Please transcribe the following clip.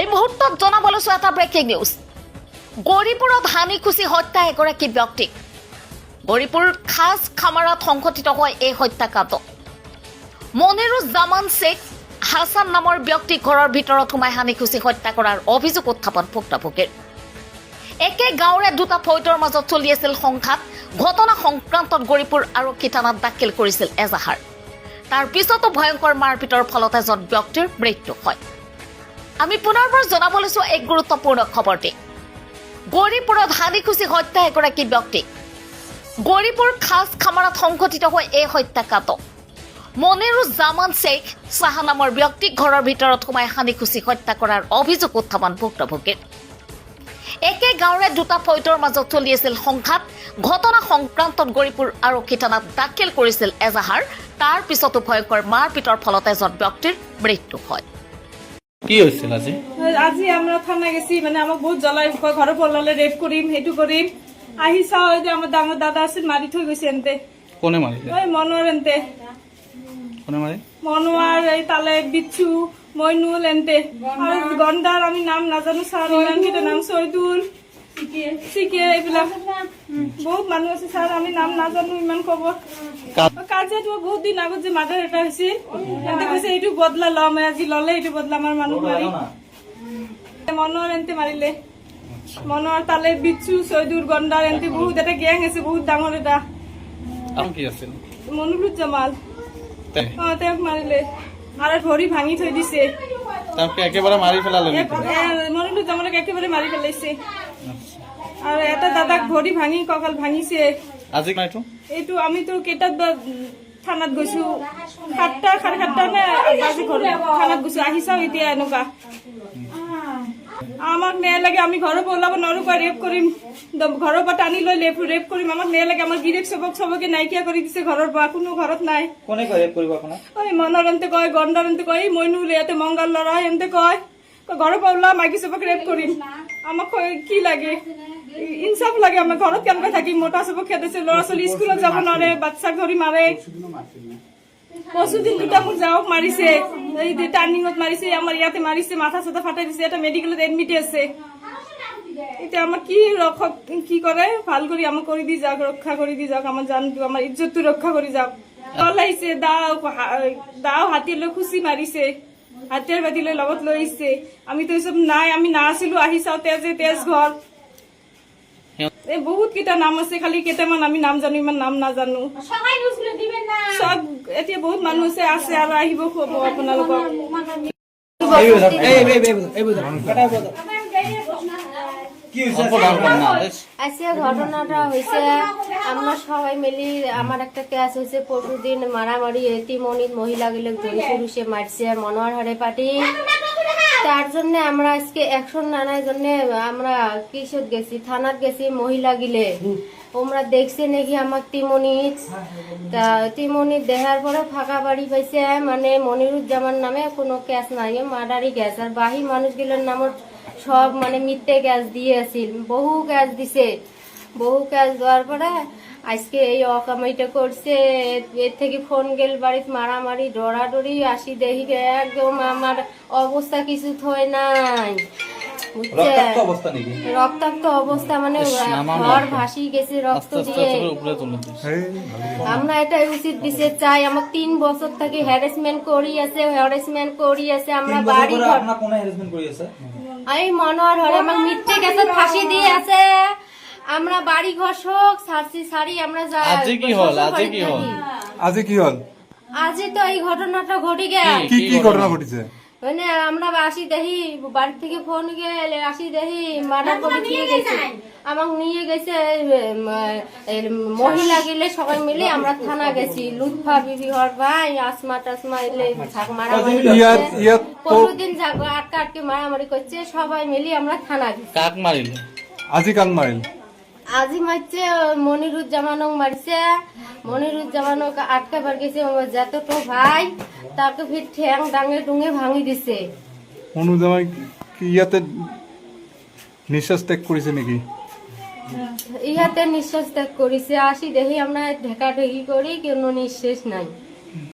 এই মুহূৰ্তত জনাব লৈছো এটা ব্ৰেকিং নিউজ গৌৰীপুৰত হানিখুচি হত্যা এগৰাকী ব্যক্তিক। গৌৰীপুৰ খাজ খামাৰাত সংঘটিত হয় এই হত্যাকাণ্ড। মনিৰুজ্জামান শ্বেখ হাছান নামৰ ব্যক্তিক ঘৰৰ ভিতৰত সোমাই হানিখুচি হত্যা কৰাৰ অভিযোগ উত্থাপন ভুক্তভোগীৰ। একে গাঁৱৰে দুটা ফৈদৰ মাজত চলি আছিল সংঘাত। ঘটনা সংক্ৰান্তত গৌৰীপুৰ আৰক্ষী থানাত দাখিল কৰিছিল এজাহাৰ। তাৰ পিছতো ভয়ংকৰ মাৰপিটৰ ফলত এজন ব্যক্তিৰ মৃত্যু হয়। আমি পুনৰবাৰ জনাব লৈছো এক গুৰুত্বপূৰ্ণ খবৰটি। গৌৰীপুৰত হানিখুচি হত্যা এগৰাকী ব্যক্তিক। গৌৰীপুৰ খাজ খামাৰাত সংঘটিত হয় এই হত্যাকাণ্ড। মনিৰুজ্জামান শ্বেখ চাহা নামৰ ব্যক্তিক ঘৰৰ ভিতৰত সোমাই হানিখুচি হত্যা কৰাৰ অভিযোগ উত্থাপন ভুক্তভোগীৰ। একে গাঁৱৰে দুটা ফৈদৰ মাজত চলি আছিল সংঘাত। ঘটনা সংক্ৰান্তত গৌৰীপুৰ আৰক্ষী থানাত দাখিল কৰিছিল এজাহাৰ। তাৰ পিছতো ভয়ংকৰ মাৰপিটৰ ফলত এজন ব্যক্তিৰ মৃত্যু হয়। কি হয়েছিল আজি আজি আমরা থানা গেছি মানে আমার বহুত জ্বলাই কয় ঘৰৰ রেপ করিম সেইটো কৰিম আহি চাওঁ যে আমাৰ ডাঙৰ দাদা আছে মাৰি থৈ গৈছে এনতে। কোনে মারি ওই মনোয়ার এনতে। কোনে মারি মনোয়ার এই তালে বিচ্ছু মইনুল এনতে। আর গন্ডার আমি নাম নাজানো স্যার ইমান নাম চৈদুল। চিকে এইবিলাক। বহুত মানুহ আছে স্যার আমি নাম নাজানো ইমান কব। কাজিয়াটো বহুত দিন আগত যে মাৰ্ডাৰ এটা হৈছিল এন্তে কৈছে এইটো বদলা ল'ম আজি ল'লে এইটো বদলা আমাৰ মানুহ মাৰি। মনোহৰ এন্তে মাৰিলে। মনোহৰ তালে বিচ্ছু চৈদুৰ গন্ডাৰ এন্তে বহুত এটা গেং আছে বহুত ডাঙৰ এটা। আৰু কি আছিল? মনুৰুজ্জামাল তে- অ তেওঁক মাৰিলে। আৰু ভৰি ভাঙি থৈ দিছে। তেওঁক একেবাৰে মারি পেলালে নেকি? মনুৰুজ্জামালক একেবাৰে মাৰি পেলাইছে আৰু এটা দাদাক ভৰি ভাঙি কঁকাল ভাঙিছে। আজি নাইতো এইটো আমিতো তো উম, থানাত গৈছো। সাতটা সাড়ে সাতটা নে বাজি ঘৰত থানাত গৈছো। আহি চাওঁ এতিয়া এনেকুৱা। আমাক ন্যায় লাগে। আমি ঘৰৰ পৰা ওলাব নোৱাৰো কয় ৰেপ কৰিম। ঘৰৰ পৰা টানি লৈ ৰেপ ৰেপ কৰিম। আমাক ন্যায় লাগে। আমাৰ গিৰেক চবক চবকে নাইকিয়া কৰি দিছে ঘৰৰ পৰা। কোনো ঘৰত নাই। কোনে কয় ৰেপ কৰিব আপোনাক? ঐ মনৰন্তে কয় গণ্ডৰন্তে কয় এই মইনুল ইয়াতে মংগল ল'ৰা এন্তে কয় কয়, ঘৰৰ পৰা ওলা মাইকী চবক ৰেপ কৰিম। আমাক কি লাগে? ইনচাফ লাগে ঘৰত খেদাইছে ল'ৰা ছোৱালী স্কুলত যাব নোৱাৰে ধৰি মাৰে। দুটা মোৰ যাওক মাৰিছে, এই মাৰিছে, আমাৰ ইয়াতে মাৰিছে, মাথা চাথা দিছে, এটা মেডিকেলত আছে। এতিয়া কি কি কৰে? ভালো কৰি আমাক কৰি দি যাওক, ৰক্ষা কৰি দি যাওক, আমাৰ জানটো আমাৰ ইজ্জতটো ৰক্ষা কৰি যাওক। দাও দাও লৈ খুচি মাৰিছে। হাতিয়াৰ বাতি লৈ লগত লৈ আহিছে। আমিতো এই চব নাই আমি নাছিলো আহি চাওঁ তেজে তেজ ঘৰ। এই বহুত কেইটা নাম আছে খালি কেইটামান আমি নাম জানো ইমান নাম নাজানো। চব এতিয়া বহুত মানুহ আছে আছে আৰু আহিব খুৱাব আপোনালোকক। আজকে ঘটনাটা হয়েছে আমরা সবাই মিলি আমার একটা ক্যাস হয়েছে পরশুদিন মারামারি এতিমনিত মহিলাগুলো ধরে পুরুষে মারছে মনোয়ার হারে পাটি তার জন্য আমরা আজকে অ্যাকশন নানার জন্য আমরা কিশোর গেছি, থানার গেছি, মহিলা গিলে। তোমরা দেখছে নাকি আমার তিমনিত তা তিমনিত দেখার পরে ফাঁকা বাড়ি পাইছে মানে মনিরুজ্জামান নামে কোনো ক্যাশ নাই, মার্ডারি গ্যাস আর বাহি মানুষগুলোর নামত সব মানে মিথ্যে গ্যাস দিয়ে আছিল। বহু গ্যাস দিছে। বহু গ্যাস দেওয়ার পরে আজকে এই অকামাইটা করছে। এর থেকে ফোন গেল বাড়িতে মারামারি ডরাডরি আসি দেখি একদম আমার অবস্থা কিছু থয় নাই। রক্তাক্ত অবস্থা মানে ঘর ভাসি গেছে রক্ত দিয়ে। আমরা এটাই উচিত দিছে চাই আমার তিন বছর থেকে হ্যারাসমেন্ট করি আছে হ্যারাসমেন্ট করি আছে আমরা বাড়ি এই মনোয়ার হরে আমার মিথ্যে গেছে ফাঁসি দিয়ে আছে। আমরা বাড়ি ঘর শোক সারছি সারি আমরা যা আজি কি হল? শ্বশুর আজি বাড়ি কি হল? থাকি। আজি কি হল? আজি তো এই ঘটনাটা ঘটে গেল। কি কি ঘটনা ঘটিছে? মানে আমরা আসি দেখি বাড়ি থেকে ফোন গেল আসি দেখি মার্ডার করে নিয়ে গেছে? আমাকে নিয়ে গেছে মহিলা গেলে সবাই মিলে আমরা থানা গেছি। লুৎফা বিবি হর ভাই আসমা টাসমা এলে। পরশুদিন ঝাঁক আটকা আটকে মারামারি করছে সবাই মিলে আমরা থানা গেছি। কাক মারিলে? আজি কাক মাৰিল আজি মারছে মনিরুজ্জামানক মারছে। মনিরুজ্জামানক আটকে বার গেছে আমার যতটো ভাই তাকে ফির ঠ্যাং ডাঙে ডুঙে ভাঙি দিছে। অনুজামাই কি ইয়াতে নিঃশ্বাস ত্যাগ কৰিছে নেকি? ইহাতে নিঃশ্বাস ত্যাগ করিছে। আসি দেখি আমরা ঢেকা ঢেকি করি কোনো নিঃশ্বাস নাই।